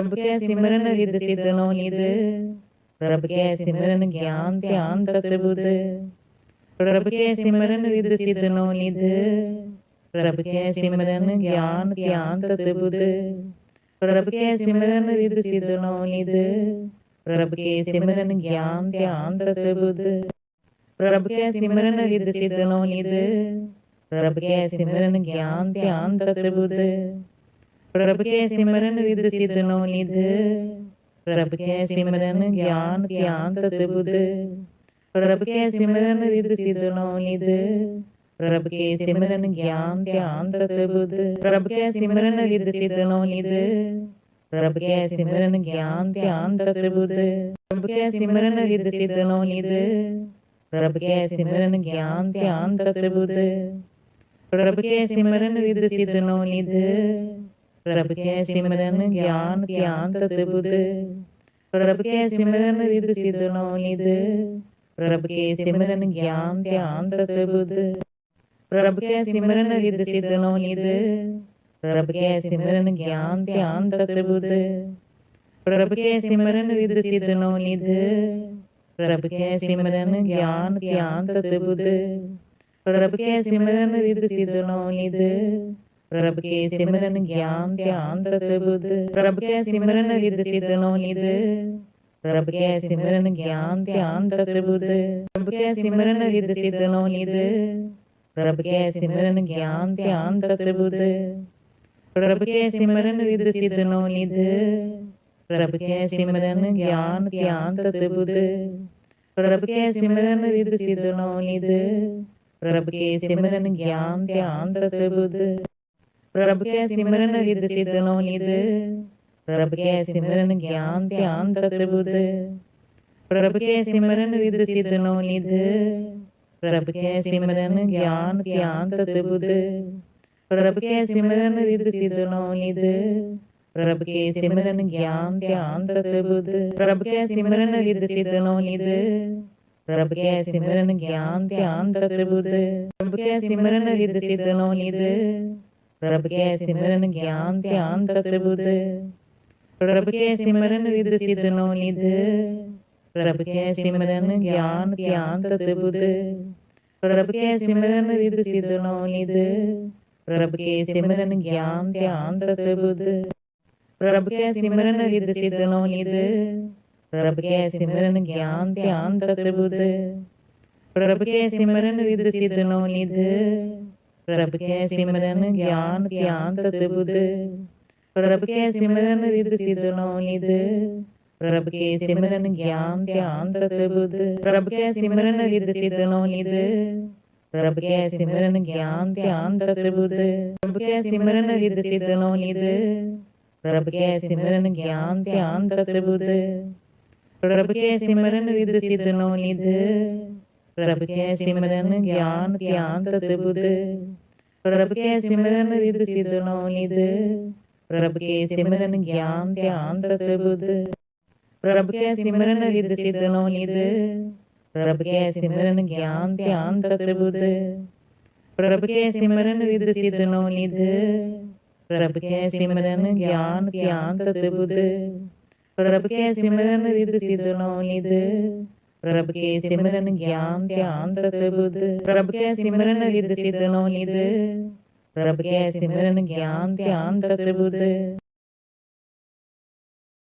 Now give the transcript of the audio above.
प्रभ के सिमरन रिद सिद्ध नो निद प्रभ के सिमरन ज्ञान ध्यान तत्बुद प्रभ के सिमरन रिद सिद्ध नो निद प्रभ के सिमरन ज्ञान ध्यान तत्बुद प्रभ के सिमरन रिद सिद्ध नो निद प्रभ के सिमरन ज्ञान ध्यान तत्बुद प्रभ के सिमरन रिद सिद्ध नो निद प्रभ के सिमरन ज्ञान ध्यान तत्बुद प्रभ के सिमरन विद सिद्धनो निध प्रभ के सिमरन ज्ञान ज्ञान तत्बुद प्रभ के सिमरन विद सिद्धनो निध प्रभ के सिमरन ज्ञान ज्ञान तत्बुद प्रभ के सिमरन विद सिद्धनो निध प्रभ के सिमरन ज्ञान ज्ञान तत्बुद प्रभ के सिमरन विद सिद्धनो निध प्रभ के सिमरन ज्ञान ज्ञान तत्बुद प्रभ के सिमरन विद सिद्धनो निध ਪ੍ਰਭ ਕੈ ਸਿਮਰਨ ਰਿਦ ਸਿਧ ਨੋ ਨਿਧ ਪ੍ਰਭ ਕੈ ਸਿਮਰਨ ਗਿਆਨ ਧਿਆਨ ਤਤ ਬੁੱਧ। ਪ੍ਰਭ ਕੈ ਸਿਮਰਨ ਰਿਦ ਸਿਧ ਨੋ ਨਿਧ। ਪ੍ਰਭ ਕੈ ਸਿਮਰਨ ਗਿਆਨ ਧਿਆਨ ਤਤ ਬੁੱਧ। ਪ੍ਰਭ ਕੈ ਸਿਮਰਨ ਰਿਦ ਸਿਧ ਨੋ ਨਿਧ। ਪ੍ਰਭ ਕੈ ਸਿਮਰਨ ਗਿਆਨ ਧਿਆਨ ਤਤ ਬੁੱਧ। ਪ੍ਰਭ ਕੈ ਸਿਮਰਨ ਰਿਦ ਸਿਧ ਨੋ ਨਿਧ। ਪ੍ਰਭ ਕੈ ਸਿਮਰਨ ਗਿਆਨ ਧਿਆਨ ਤਤ ਬੁੱਧ। ਪ੍ਰਭ ਕੈ ਸਿਮਰਨ ਰਿਦ ਸਿਧ ਨੋ ਨਿਧ। ਪ੍ਰਭ ਕੇ ਸਿਮਰਨ ਗਿਆਨ ਧਿਆਨ ਤਤ ਬੁੱਧ ਪ੍ਰਭ ਕੈ ਸਿਮਰਨ ਰਿਦ ਸਿਧ ਨੋ ਨਿਧ ਪ੍ਰਭ ਕੈ ਸਿਮਰਨ ਗਿਆਨ ਧਿਆਨ ਤਤ ਬੁੱਧ ਪ੍ਰਭ ਕੈ ਸਿਮਰਨ ਰਿਦ ਸਿਧ ਨੋ ਨਿਧ ਪ੍ਰਭ ਕੈ ਸਿਮਰਨ ਗਿਆਨ ਧਿਆਨ ਤਤ ਬੁੱਧ ਪ੍ਰਭ ਕੈ ਸਿਮਰਨ ਰਿਦ ਸਿਧ ਨੋ ਨਿਧ ਪ੍ਰਭ ਕੈ ਸਿਮਰਨ ਗਿਆਨ ਧਿਆਨ ਤਤ ਬੁੱਧ ਪ੍ਰਭ ਕੈ ਸਿਮਰਨ ਰਿਦ ਸਿਧ ਨੋ ਨਿਧ ਪ੍ਰਭ ਕੈ ਸਿਮਰਨ ਗਿਆਨ ਧਿਆਨ ਤਤ ਬੁੱਧ ਪ੍ਰਭ ਕੈ ਸਿਮਰਨ ਰਿਦ ਸਿਧ ਨੋ ਨਿਧ ਪ੍ਰਭ ਕੈ ਸਿਮਰਨ ਗਿਆਨ ਧਿਆਨ ਤਤ ਬੁੱਧ ਪ੍ਰਭ ਕੈ ਸਿਮਰਨ ਰਿਦ ਸਿਧ ਨੋ ਨਿਧ ਪ੍ਰਭ ਕੈ ਸਿਮਰਨ ਗਿਆਨ ਧਿਆਨ ਤਤ ਬੁੱਧ ਪ੍ਰਭ ਕੈ ਸਿਮਰਨ ਰਿਦ ਸਿਧ ਨੋ ਨਿਧ ਪ੍ਰਭ ਕੈ ਸਿਮਰਨ ਗਿਆਨ ਧਿਆਨ ਤਤ ਬੁੱਧ ਪ੍ਰਭ ਕੈ ਸਿਮਰਨ ਰਿਦ ਸਿਧ ਨੋ ਨਿਧ ਪ੍ਰਭ ਕੈ ਸਿਮਰਨ ਗਿਆਨ ਧਿਆਨ ਤਤ ਬੁੱਧ ਪ੍ਰਭ ਕੈ ਸਿਮਰਨ ਰਿਦ ਸਿਧ ਨੋ ਨਿਧ प्रभ के सिमरन ज्ञान ध्यान तत्बुद प्रभ के सिमरन रिद सिद्ध नो निध प्रभ के सिमरन ज्ञान ध्यान तत्बुद प्रभ के सिमरन रिद सिद्ध नो निध प्रभ के सिमरन ज्ञान ध्यान तत्बुद प्रभ के सिमरन रिद सिद्ध नो निध प्रभ के सिमरन ज्ञान ध्यान तत्बुद प्रभ के सिमरन रिद सिद्ध नो निध प्रभ के सिमरन ज्ञान ज्ञान तत बुद्ध प्रभ के सिमरन रिद सिद्ध नो निद। प्रभ के सिमरन ज्ञान ज्ञान तत बुद्ध प्रभ के सिमरन रिद सिद्ध नो निद। प्रभ के सिमरन ज्ञान ज्ञान तत बुद्ध प्रभ के सिमरन रिद सिद्ध नो निद। प्रभ के सिमरन ज्ञान ज्ञान तत बुद्ध प्रभ के सिमरन रिद सिद्ध नो निद। प्रभ के सिमरन ज्ञान ज्ञान तत बुद्ध प्रभु के सिमरन रिद सिद्धनो निद। प्रभु के सिमरन ज्ञान ध्यान तत्बुद्ध प्रभु के सिमरन रिद सिद्धनो निद। प्रभु के सिमरन ज्ञान ध्यान तत्बुद्ध प्रभु के सिमरन रिद सिद्धनो निद। प्रभु के सिमरन ज्ञान ध्यान तत्बुद्ध प्रभु के सिमरन रिद सिद्धनो निद। ਪ੍ਰਭ ਕੇ ਸਿਮਰਨ ਗਿਆਨ ਧਿਆਨ ਤਤ ਬੁੱਧ ਪ੍ਰਭ ਕੇ ਸਿਮਰਨ ਰਿਦ ਸਿਧ ਨੋ ਨਿਦ ਪ੍ਰਭ ਕੇ ਸਿਮਰਨ ਗਿਆਨ ਧਿਆਨ ਤਤ ਬੁੱਧ